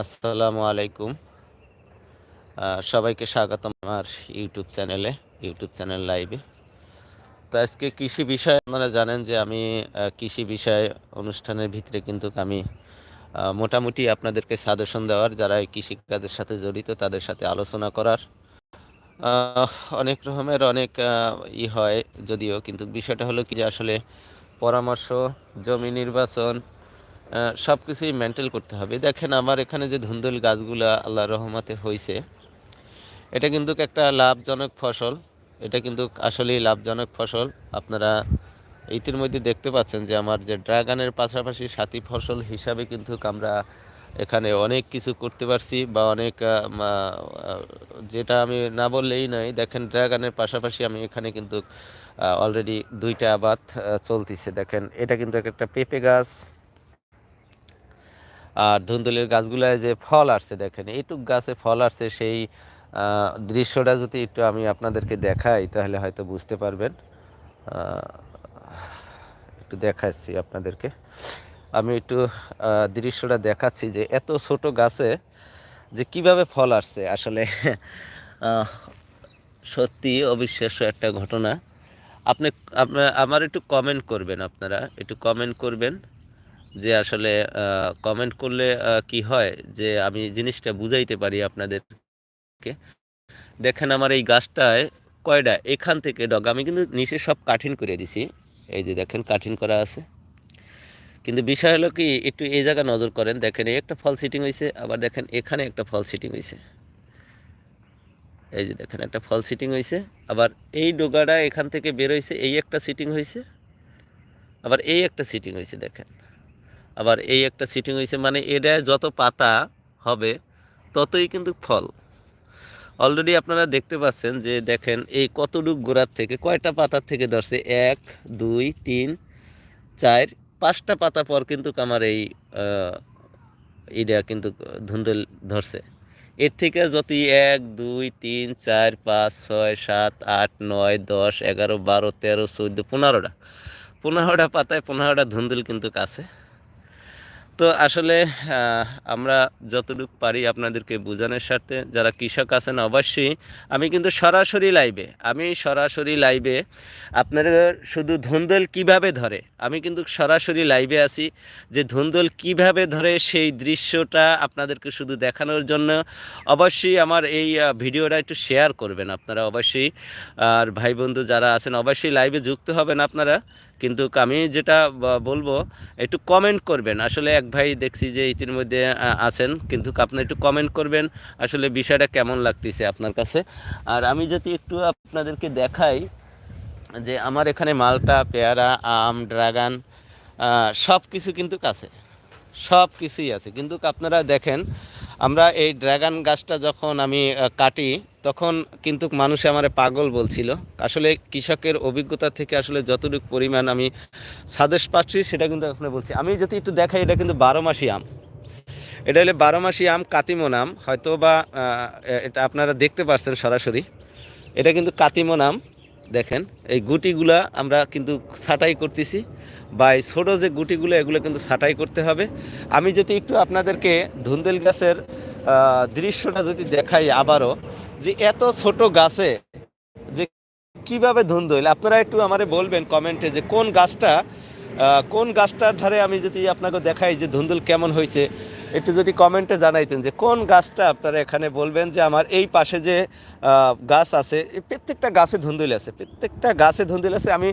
আসসালামু আলাইকুম। সবাইকে স্বাগতম আমার ইউটিউব চ্যানেলে, ইউটিউব চ্যানেল লাইভে। তো আজকে কৃষি বিষয়ে আপনারা জানেন যে আমি কৃষি বিষয় অনুষ্ঠানের ভিতরে কিন্তু আমি মোটামুটি আপনাদেরকে সাজেশন দেওয়ার, যারা এই কৃষিকাজের সাথে জড়িত তাদের সাথে আলোচনা করার অনেক রকমের অনেক ই হয় যদিও, কিন্তু বিষয়টা হলো কি যে আসলে পরামর্শ, জমি নির্বাচন সব কিছুই মেনটেন করতে হবে। দেখেন আমার এখানে যে ধুন্দুল গাছগুলা আল্লাহ রহমতে হয়েছে এটা কিন্তু একটা লাভজনক ফসল। এটা কিন্তু আসলেই লাভজনক ফসল। আপনারা ইতিমধ্যে দেখতে পাচ্ছেন যে আমার যে ড্রাগনের পাশাপাশি সাথী ফসল হিসাবে কিন্তু আমরা এখানে অনেক কিছু করতে পারছি বা অনেক যেটা আমি না বললেই নয়, দেখেন ড্রাগনের পাশাপাশি আমি এখানে কিন্তু অলরেডি দুইটা আবাদ চলতেছে। দেখেন, এটা কিন্তু একটা পেঁপে গাছ আর ধুন্দুলের গাছগুলায় যে ফল আসছে দেখেন, এইটুক গাছে ফল আসছে, সেই দৃশ্যটা যদি একটু আমি আপনাদেরকে দেখাই, তাহলে হয়তো বুঝতে পারবেন। একটু দেখাচ্ছি আপনাদেরকে। আমি একটু দৃশ্যটা দেখাচ্ছি যে এত ছোট গাছে যে কীভাবে ফল আসছে আসলে। সত্যি অবিশ্বাস্য একটা ঘটনা। আপনি, আপনা- আমার একটু কমেন্ট করবেন আপনারা, একটু কমেন্ট করবেন। যে আসলে কমেন্ট করলে কি হয়? যে আমি জিনিসটা বুঝাইতে পারি আপনাদেরকে। দেখেন আমার এই গাছটায় কয়টা এখান থেকে ডগ। আমি কিন্তু নিচে সব কাঠিন করে দিছি। এই যে দেখেন কাঠিন করা আছে। কিন্তু বিষয় হলো কি, একটু এই জায়গা নজর করেন। দেখেন, এই একটা ফল সিটিং হয়েছে আবার দেখেন, এখানে একটা ফল সিটিং হয়েছে এই যে দেখেন, একটা ফল সিটিং হয়েছে আবার এই ডোগাটা এখান থেকে বের হয়েছে এই একটা সিটিং হয়েছে আবার এই একটা সিটিং হয়েছে দেখেন। আবার এই একটা সিটিং হয়েছে মানে এটা যত পাতা হবে, ততই কিন্তু ফল। অলরেডি আপনারা দেখতে পাচ্ছেন যে দেখেন এই কতটুক গোড়ার থেকে, কয়টা পাতার থেকে ধরছে? এক, দুই, তিন, চার, পাঁচটা পাতা পর কিন্তু আমার এই এইটা কিন্তু ধুন্দুল ধরছে। এর থেকে যদি এক, দুই, তিন, চার, পাঁচ, ছয়, সাত, আট, নয়, দশ, এগারো, বারো, তেরো, চোদ্দ, পনেরোটা পনেরোটা পাতায় পনেরোটা ধুন্দুল কিন্তু কাছে। তো আসলে আমরা যতটুকু পারি আপনাদেরকে বোঝানোর স্বার্থে, যারা কৃষক আছেন অবশ্যই, আমি কিন্তু সরাসরি লাইভে আমি সরাসরি লাইভে আপনারা শুধু ধুন্দল কীভাবে ধরে? আমি কিন্তু সরাসরি লাইভে আছি যে ধুন্দল কীভাবে ধরে সেই দৃশ্যটা আপনাদেরকে শুধু দেখানোর জন্য। অবশ্যই আমার এই ভিডিওটা একটু শেয়ার করবেন আপনারা অবশ্যই। আর ভাই বন্ধু যারা আছেন, অবশ্যই লাইভে যুক্ত হবেন আপনারা। কিন্তু আমি যেটা বলব, একটু কমেন্ট করবেন। আসলে এক ভাই দেখছি যে ইতিমধ্যে আছেন, কিন্তু আপনি একটু কমেন্ট করবেন, আসলে বিষয়টা কেমন লাগতেছে আপনার কাছে? আর আমি যদি একটু আপনাদেরকে দেখাই যে আমার এখানে মালটা, পেয়ারা, আম, ড্রাগন সব কিছু কিন্তু কাছে। সব কিছুই আছে। কিন্তু আপনারা দেখেন, আমরা এই ড্রাগন গাছটা যখন আমি কাটি তখন কিন্তু মানুষে আমার পাগল বলছিল। আসলে কৃষকের অভিজ্ঞতা থেকে আসলে যতটুকু পরিমাণ আমি সাদেশ পাচ্ছি, সেটা কিন্তু আপনি বলছি। আমি যদি একটু দেখাই, এটা কিন্তু বারো মাসি আম। এটা হলে বারো মাসি আম কাতিমন আম হয়তো বা এটা আপনারা দেখতে পাচ্ছেন সরাসরি। এটা কিন্তু কাতিমন আম দেখেন, এই গুটিগুলা আমরা কিন্তু ছাঁটাই করতেছি। বা এই ছোটো যে গুটিগুলো, এগুলো কিন্তু ছাঁটাই করতে হবে। আমি যদি একটু আপনাদেরকে ধুন্দেল গাছের দৃশ্যটা যদি দেখাই আবারও যে এত ছোট গাছে যে কীভাবে ধুন্দুল আপনারা একটু আমারে বলবেন কমেন্টে যে কোন গাছটা কোন গাছটার ধারে আমি যদি আপনাকে দেখাই যে ধুন্দুল কেমন হয়েছে একটু যদি কমেন্টে জানাইতেন যে কোন গাছটা আপনারা এখানে বলবেন যে আমার এই পাশে যে গাছ আছে প্রত্যেকটা গাছে ধুন্দুল আছে, প্রত্যেকটা গাছে ধুন্দুল আছে, আমি